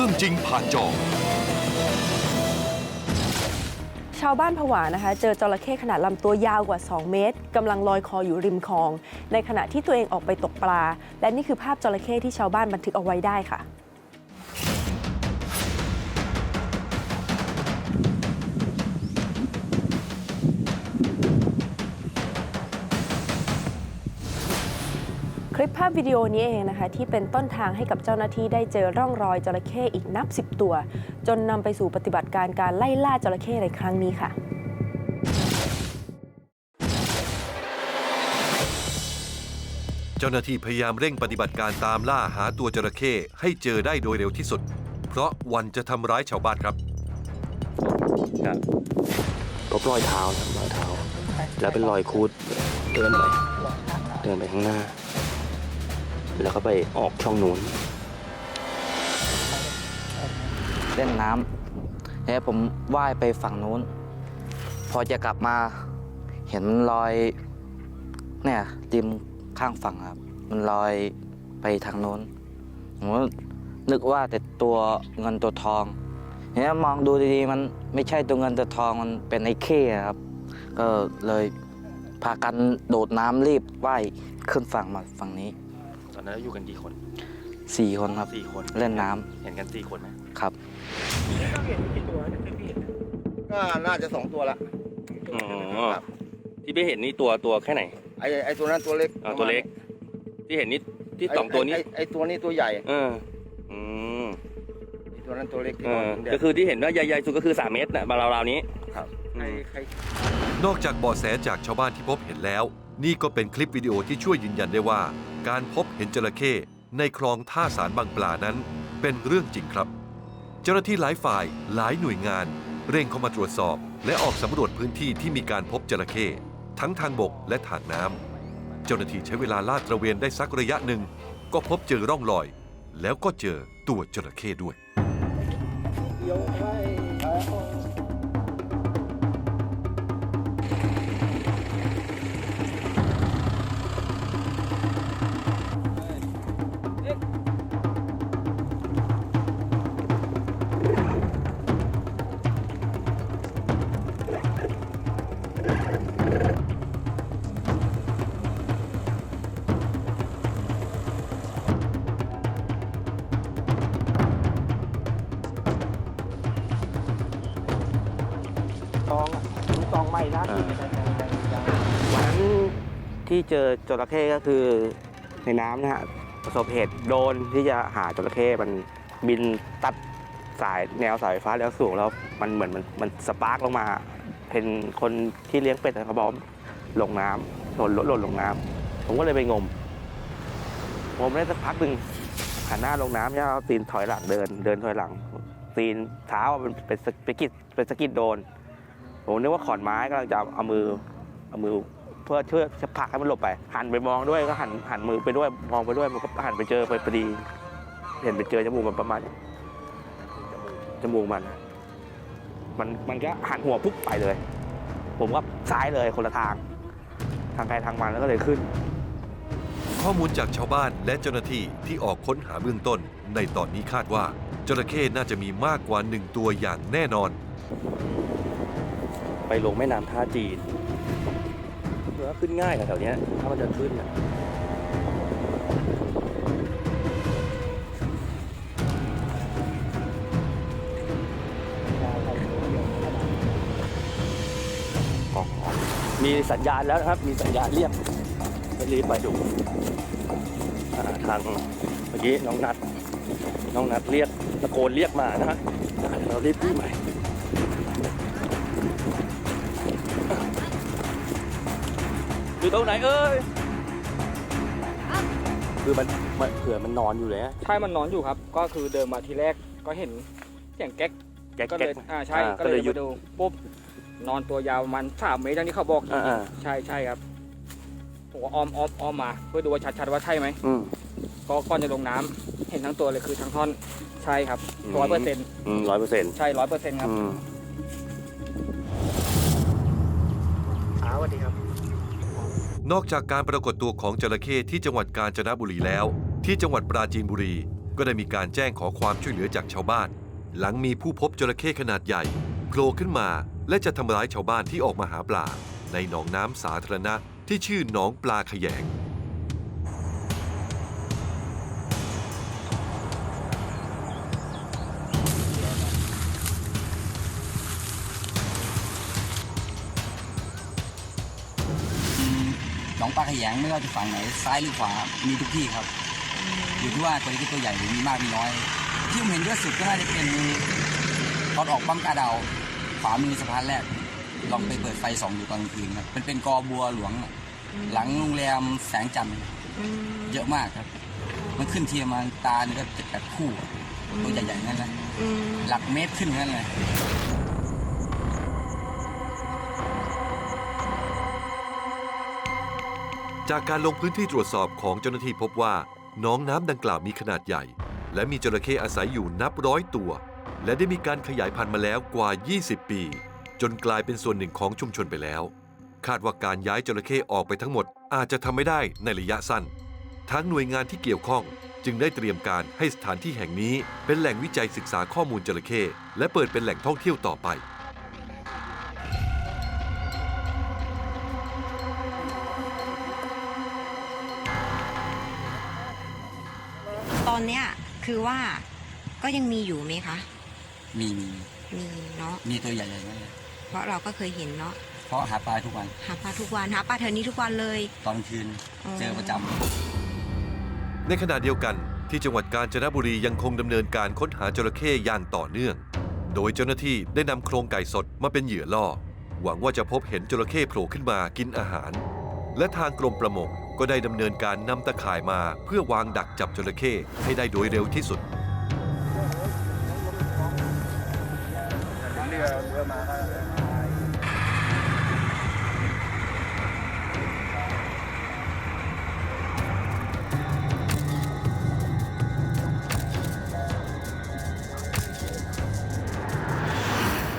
รื่องจริงผ่านจอ ชาวบ้านผวานะคะ เจอจระเข้ขนาดลำตัวยาวกว่า 2 เมตรกำลังลอยคออยู่ริมคลอง ในขณะที่ตัวเองออกไปตกปลา และนี่คือภาพจระเข้ที่ชาวบ้านบันทึกเอาไว้ได้ค่ะ ปภาพวิดีโอนี้เองนะคะ ที่เป็นต้นทางให้กับเจ้าหน้าที่ได้เจอร่องรอยจระเข้อีกนับ 10 ตัว จนนำไปสู่ปฏิบัติการการไล่ล่าจระเข้ในครั้งนี้ค่ะเจ้าหน้าที่พยายามเร่งปฏิบัติการตามล่าหาตัวจระเข้ให้เจอได้โดยเร็วที่สุด เพราะวันจะทำร้ายชาวบ้านครับพบรอยเท้าครับรอยเท้า แล้วเป็นรอยคูดเดินไป เดินไปข้างหน้า แล้วก็ไปออกช่องนู้นเล่นน้ำแล้วผมว่ายไปฝั่งนู้น พอจะกลับมาเห็นมันลอยเนี่ยริมข้างฝั่งครับ มันลอยไปทางนู้นผมก็นึกว่าแต่ตัวเงินตัวทองเนี่ยมองดูดีๆมันไม่ใช่ตัวเงินตัวทองมันเป็นไอ้เข้ครับ ก็เลยพากันโดดน้ำรีบว่ายขึ้นฝั่งมาฝั่งนี้ อนนั้นอยู่กันกี่คนสี่คนครับ สี่คนเล่นน้ำเห็นกันสี่คนไหมครับ ก็น่าจะสองตัวละอ๋อที่ไปเห็นนี่ตัวตัวแค่ไหนไอ้ไอ้ตัวนั้นตัวเล็กอ่าตัวเล็ก ที่เห็นนี่ที่ไอ้สองตัวนี้ไอ้ไอ้ตัวนี้ตัวใหญ่เออ อืมไอ้ตัวนั้นตัวเล็กที่เอนอนออยู่เนี่ยก็คือที่เห็นว่าใหญ่ๆสุดก็คือสามเมตรน่ะราวๆนี้ครับ ใครใคร นอกจากเบาะแสจากชาวบ้านที่พบเห็นแล้ว นี่ก็เป็นคลิปวิดีโอที่ช่วยยืนยันได้ว่า การพบเห็นจระเข้ในคลองท่าสารบางปลานั้น เป็นเรื่องจริงครับ เจ้าหน้าที่หลายฝ่ายหลายหน่วยงาน เร่งเข้ามาตรวจสอบ และออกสำรวจพื้นที่ที่มีการพบจระเข้ทั้งทางบกและทางน้ำเจ้าหน้าที่ใช้เวลาลาดตระเวนได้สักระยะหนึ่ง ก็พบเจอร่องรอย แล้วก็เจอตัวจระเข้ด้วยต ตองไม่นะวันนั้นที่เจอจระเข้ก็คือในน้ำนะฮะประสบเหตุโดรนที่จะหาจระเข้มันบินตัดสายแนวสายไฟฟ้าแล้วสูงแล้วมันเหมือนมันมันสปาร์กลงมา เป็นคนที่เลี้ยงเป็ดนะครับบอมลงน้ำหล่นหล่นลงน้ำผมก็เลยไปงมงมได้สักพักหนึ่งหันหน้าลงน้ำแล้วเอาตีนถอยหลังเดินเดินถอยหลัง ตีนเท้าเป็นเป็นสะเป็นกิดเป็นสะกิดโดน ผมนึกว่าขอนไม้กำลังจะเอามือเอามือเพื่อช่วยจะผลักให้มันหลบไป หันไปมองด้วยก็หันหันมือไปด้วยมองไปด้วยมันก็หันไปเจอไปพอดี เห็นไปเจอจมูกมันประมาณจมูกมัน มันมันก็หันหัวปุ๊บไปเลย ผมก็ซ้ายเลยคนละทาง ทางใครทางมันแล้วก็เลยขึ้น ข้อมูลจากชาวบ้านและเจ้าหน้าที่ที่ออกค้นหาเบื้องต้น ในตอนนี้คาดว่าจระเข้น่าจะมีมากกว่าหนึ่งตัวอย่างแน่นอน ไปลงแม่น้ำท่าจีนเรือขึ้นง่ายนะแถวเนี้ยถ้ามันจะขึ้นน่ะอ๋อมีสัญญาณแล้วนะครับ มีสัญญาณเรียกรีบมาดูทางเมื่อกี้น้องนัด น้องนัดเรียกตะโกนเรียกมานะฮะอ่าเรียวเรารีบวิ่งไป อยู่ตรงไหนเอ้ยคือมันมันเผื่อมันนอนอยู่เลยใช่มันนอนอยู่ครับ ก็คือเดินมาทีแรกก็เห็นเสียงแก๊กแก๊กก็แก๊เลกยอ่าใช่อ่าก็ก็เลเลยยหยุมาดดูปุ๊บนอนตัวยาวประมันสามเมตรอย่างที่เขาบอกอ่าอ่าใช่ใช่ครับผมก็อ้อมอ้อมอ้อมมาเพื่อดูว่าชัดๆว่าใช่ไหมอืม ก็ก่อนจะลงน้ำเห็นทั้งตัวเลยคือทั้งท่อนใช่ครับอืม ร้อยเปอร์เซ็นต์อืมร้อยเปอร์เซ็นต์ใช่ร้อยเปอร์เซ็นต์ครับ อืม นอกจากการปรากฏตัวของจระเข้ที่จังหวัดกาญจนบุรีแล้ว ที่จังหวัดปราจีนบุรี ก็ได้มีการแจ้งขอความช่วยเหลือจากชาวบ้าน หลังมีผู้พบจระเข้ขนาดใหญ่โผล่ขึ้นมา และจะทำร้ายชาวบ้านที่ออกมาหาปลาในหนองน้ำสาธารณะที่ชื่อหนองปลาขยง หนองปลาขยงไม่ว่าจะฝั่งไหนซ้ายหรือขวามีทุกที่ครับ อยู่ที่ว่าตัวเล็กตัวใหญ่หรือมีมากมีน้อย ที่ผมเห็นเยอะสุดก็น่าจะเป็นตอนออกบังกาดาวขวามือสะพานแรก ลองไปเปิดไฟส่องดูตอนกลางคืนครับมันเป็นกอบัวหลวง หลังโรงแรมแสงจันทร์เยอะมากครับ มันขึ้นเทียมมาตานี่ก็เจ็ดแปดคู่ ตัวใหญ่ๆนั่นนะหลักเมตรขึ้นนั่นเลย จากการลงพื้นที่ตรวจสอบของเจ้าหน้าที่พบว่าหน้องน้ำดังกล่าวมีขนาดใหญ่ และมีจระเข้อาศัยอยู่นับร้อยตัว และได้มีการขยายพันธุ์มาแล้วกว่า 20 ปี จนกลายเป็นส่วนหนึ่งของชุมชนไปแล้ว คาดว่าการย้ายจระเข้ออกไปทั้งหมดอาจจะทำไม่ได้ในระยะสั้น ทั้งหน่วยงานที่เกี่ยวข้องจึงได้เตรียมการให้สถานที่แห่งนี้ เป็นแหล่งวิจัยศึกษาข้อมูลจระเข้และเปิดเป็นแหล่งท่องเที่ยวต่อไป เนี้ยคือว่าก็ยังมีอยู่ไหมคะ มีมีมีเนาะมีตัวใหญ่ๆนั่นเลยเพราะเราก็เคยเห็นเนาะเพราะหาปลาทุกวัน หาปลาทุกวันหาปลาแถวนี้ทุกวันเลย ตอนกลางคืนอ๋อ เจอประจำในขณะเดียวกันที่จังหวัดกาญจนบุรียังคงดำเนินการค้นหาจระเข้อย่างต่อเนื่อง โดยเจ้าหน้าที่ได้นำโครงไก่สดมาเป็นเหยื่อล่อ หวังว่าจะพบเห็นจระเข้โผล่ขึ้นมากินอาหาร และทางกรมประมง ก็ได้ดำเนินการนำตะข่ายมาเพื่อวางดักจับจระเข้ให้ได้โดยเร็วที่สุด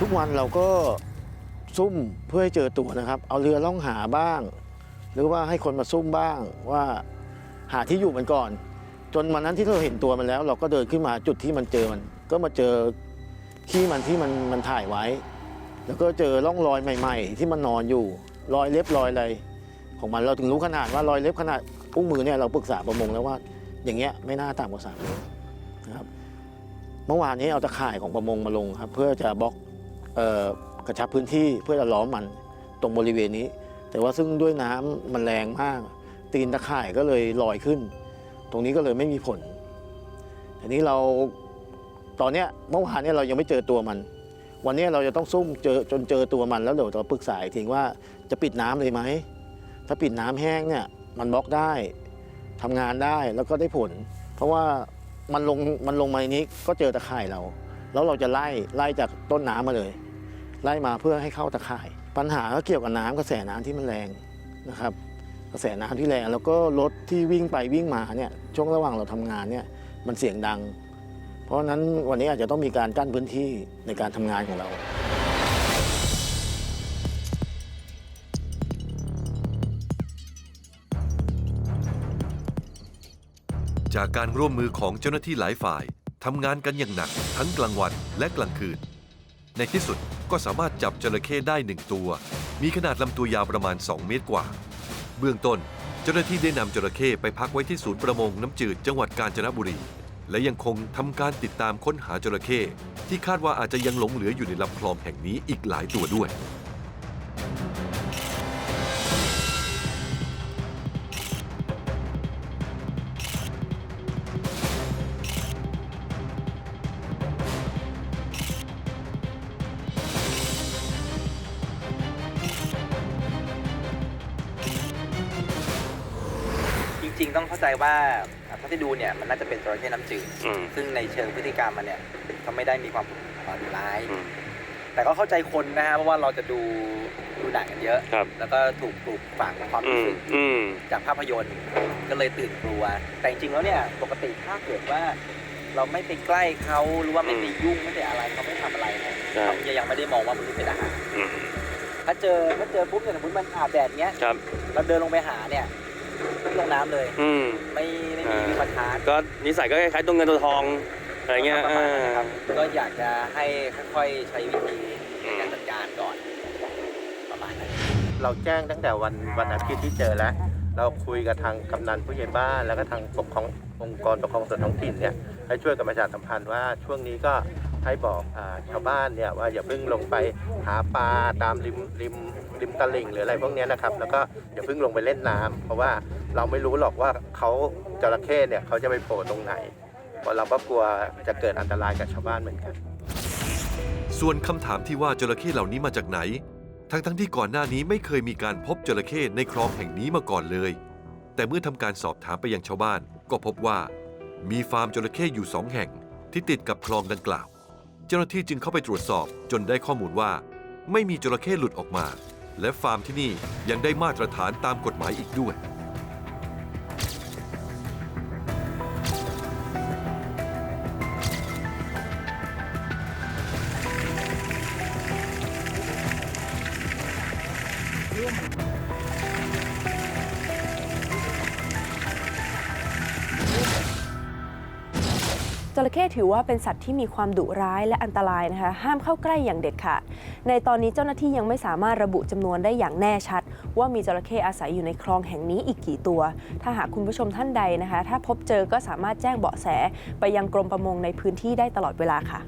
ทุกวันเราก็ซุ่มเพื่อให้เจอตัวนะครับ เอาเรือล่องหาบ้าง รือว่าให้คนมาซุ่มบ้างว่าหาที่อยู่มันก่อน จนวันนั้นที่เราเห็นตัวมันแล้ว เราก็เดินขึ้นมาจุดที่มันเจอมัน ก็มาเจอขี้มันที่มันมันถ่ายไว้ แล้วก็เจอร่องรอยใหม่ ๆ ที่มันนอนอยู่รอยเล็บรอยอะไรของมันเราถึงรู้ขนาดว่ารอยเล็บขนาดอุ้งมือเนี่ยเราปรึกษาประมงแล้วว่า อย่างเงี้ยไม่น่าต่ำกว่าสามเมตรนะครับเมื่อวานนี้เอาตะข่ายของประมงมาลงครับ เพื่อจะบล็อกออกระชับพื้นที่เพื่อจะล้อมมันตรงบริเวณนี้ แต่ว่าซึ่งด้วยน้ำมันแรงมาก ตีนตะข่ายก็เลยลอยขึ้น ตรงนี้ก็เลยไม่มีผลทีนี้เราตอนเนี้ยเมื่อวานเนี้เรายังไม่เจอตัวมัน วันนี้เราจะต้องซุ่มเจอจนเจอตัวมันแล้วเดี๋ยวเราปรึกษาอีกทีว่าจะปิดน้ำเลยไหมถ้าปิดน้ำแห้งเนี่ยมันบล็อกได้ทำงานได้แล้วก็ได้ผล เพราะว่ามันลงมันลงมาในนี้ก็เจอตะข่ายเรา แล้วเราจะไล่ไล่จากต้นน้ำมาเลย ไล่มาเพื่อให้เข้าตะข่ายปัญหาก็เกี่ยวกับน้ำกระแสน้ำที่มันแรงนะครับ กระแสน้ำที่แรงแล้วก็รถที่วิ่งไปวิ่งมาเนี่ยช่วงระหว่างเราทำงานเนี่ยมันเสียงดัง เพราะฉะนั้นวันนี้อาจจะต้องมีการกั้นพื้นที่ในการทำงานของเราจากการร่วมมือของเจ้าหน้าที่หลายฝ่ายทำงานกันอย่างหนักทั้งกลางวันและกลางคืน ในที่สุด ก็สามารถจับจระเข้ได้หนึ่งตัว มีขนาดลำตัวยาวประมาณ 2 เมตรกว่า เบื้องต้นเจ้าหน้าที่ได้นำจระเข้ไปพักไว้ที่ศูนย์ประมงน้ำจืดจังหวัดกาญจนบุรี และยังคงทำการติดตามค้นหาจระเข้ที่คาดว่าอาจจะยังหลงเหลืออยู่ในลำคลองแห่งนี้อีกหลายตัวด้วย จริงๆต้องเข้าใจว่าเท่าที่ดูเนี่ยมันน่าจะเป็นจระเข้น้ำจืดซึ่งในเชิงพฤติกรรมมันเนี่ยก็ไม่ได้มีความดุร้ายแต่ก็เข้าใจคนนะฮะเพราะว่าเราจะดูดูหนังกันเยอะ ครับ แล้วก็ถูกปลูกฝังความอืรู้มสึกอืม จากภาพยนตร์ก็เลยตื่นกลัว แต่จริงๆแล้วเนี่ยปกติถ้าเกิดว่า เราไม่ไปใกล้เขาหรือว่าไม่ไปยุ่งไม่ไปอะไรเขาไม่ทำอะไรเนี่ยใช่ เขาจะยังไม่ได้มองว่ามันษย์เป็นอาหารอืมถ้าเจอถ้าเจอปุ๊บเนี่ยสมมติมันอาบแดดเงี้ยครับ เราเดินลงไปหาเนี่ย ลงน้ำเลย อืม ไม่ไม่มีอ่าวิปัสสนาก็นิสัยก็คล้ายๆตัวเงินตัวทองอะไรเงี้ยประมาณนั้นนะครับเออก็อยากจะให้ค่อยๆใช้วิธีในการจัดการก่อน ประมาณนั้น เราแจ้งตั้งแต่วันวันอาทิตย์ที่เจอแล้ว เราคุยกับทางกำนันผู้ใหญ่บ้านแล้วก็ทางปกครององค์กรปกครองส่วนท้องถิ่นเนี่ยให้ช่วยกันประชาสัมพันธ์ว่าช่วงนี้ก็ให้บอกอาชาวบ้านเนี่ยว่าอย่าเพิ่งลงไปหาปลาตามริมริม ริมตลิ่งหรืออะไรพวกนี้นะครับ แล้วก็อย่าเพิ่งลงไปเล่นน้ำเพราะว่าเราไม่รู้หรอกว่าเขาจระเข้เนี่ยเขาจะไปโผล่ตรงไหนเพราะเราก็กลัวจะเกิดอันตรายกับชาวบ้านเหมือนกัน ส่วนคำถามที่ว่าจระเข้เหล่านี้มาจากไหน ทั้งทั้งๆที่ก่อนหน้านี้ไม่เคยมีการพบจระเข้ในคลองแห่งนี้มาก่อนเลย แต่เมื่อทำการสอบถามไปยังชาวบ้าน ก็พบว่ามีฟาร์มจระเข้อยู่สองแห่งที่ติดกับคลองดังกล่าว เจ้าหน้าที่จึงเข้าไปตรวจสอบจนได้ข้อมูลว่า ไม่มีจระเข้หลุดออกมา และฟาร์มที่นี่ยังได้มาตรฐานตามกฎหมายอีกด้วย จระเข้ถือว่าเป็นสัตว์ที่มีความดุร้ายและอันตรายนะคะ ห้ามเข้าใกล้อย่างเด็ดขาด ในตอนนี้เจ้าหน้าที่ยังไม่สามารถระบุจำนวนได้อย่างแน่ชัด ว่ามีจระเข้อาศัยอยู่ในคลองแห่งนี้อีกกี่ตัว ถ้าหากคุณผู้ชมท่านใดนะคะ ถ้าพบเจอก็สามารถแจ้งเบาะแสไปยังกรมประมงในพื้นที่ได้ตลอดเวลาค่ะ